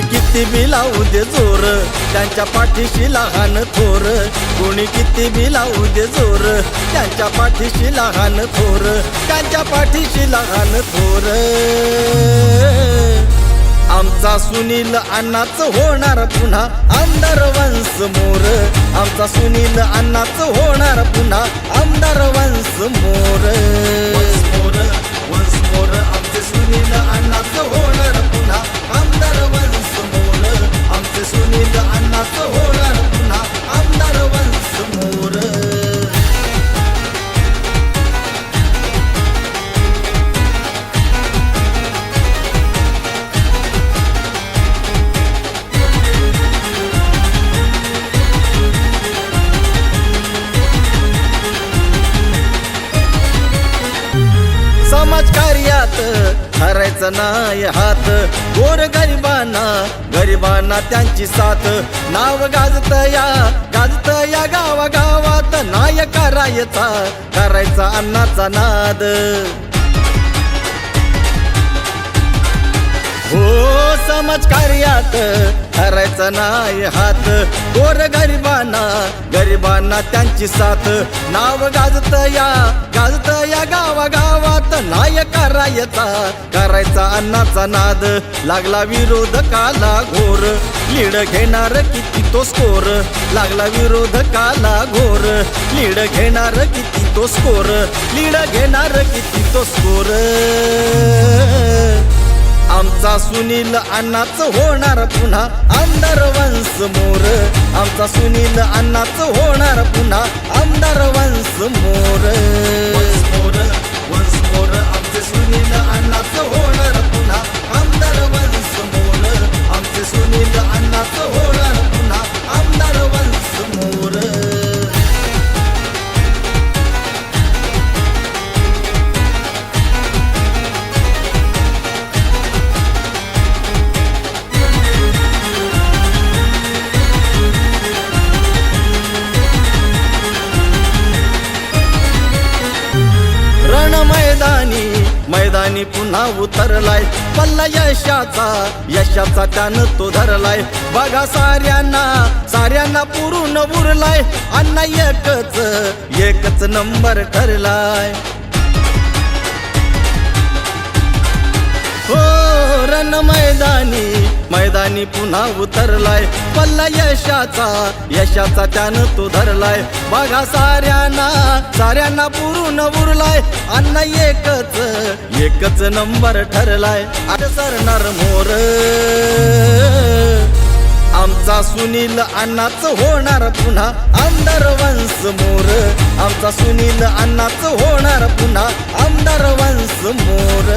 किती बी लावू दे जोर त्यांच्या पाठीशी लहान थोर. कोणी किती बी लावू दे जोर त्यांच्या पाठीशी लहान थोर. त्यांच्या पाठीशी लहान थोर. आमचा सुनील अण्णाच होणार पुन्हा आमदार वंश मोर. आमचा सुनील अण्णाच होणार पुन्हा धरायचा नाही हात. गोर गरिबांना गरिबांना त्यांची साथ. नाव गाजत या गाजत या गावा गावात नाय करायचा करायचा अन्नाचा नाद. हो समाजकार्यात करायचा नाही हात. गोर गरिबांना गरिबांना त्यांची साथ. नाव गाजत या गाजत या गावा गावात नाय करायचा करायचा अन्नाचा नाद. लागला विरोधकाला घोर. लीड घेणार किती तो स्कोर लागला विरोधकाला घोर. लीड घेणार किती तो स्कोर लीड घेणार किती तो स्कोर आमचा सुनील अण्णाच होणार पुन्हा आमदार वंश मोर. आमचा सुनील अण्णाच होणार पुन्हा आमदार वंश मोर. मोर वंश मोर. आमचे सुनील अण्णाच होणार आणि पुन्हा उतरलाय. पल्ला यशाचा यशाचा त्यानं तो धरलाय. बघा साऱ्यांना साऱ्यांना पुरून उरलाय. अण्णा एकच एकच नंबर ठरलाय. हो रणमय मैदानी पुन्हा उतरलाय. पल्ला यशाचा यशाचा त्यानं तो धरलाय. बघा साऱ्यांना साऱ्यांना पुरून उरलाय. अन्न एकच एकच नंबर ठरलाय. सरणार मोर. आमचा सुनील अण्णाच होणार पुन्हा आमदार वंश मोर. आमचा सुनील अण्णाच होणार पुन्हा आमदार वंश मोर.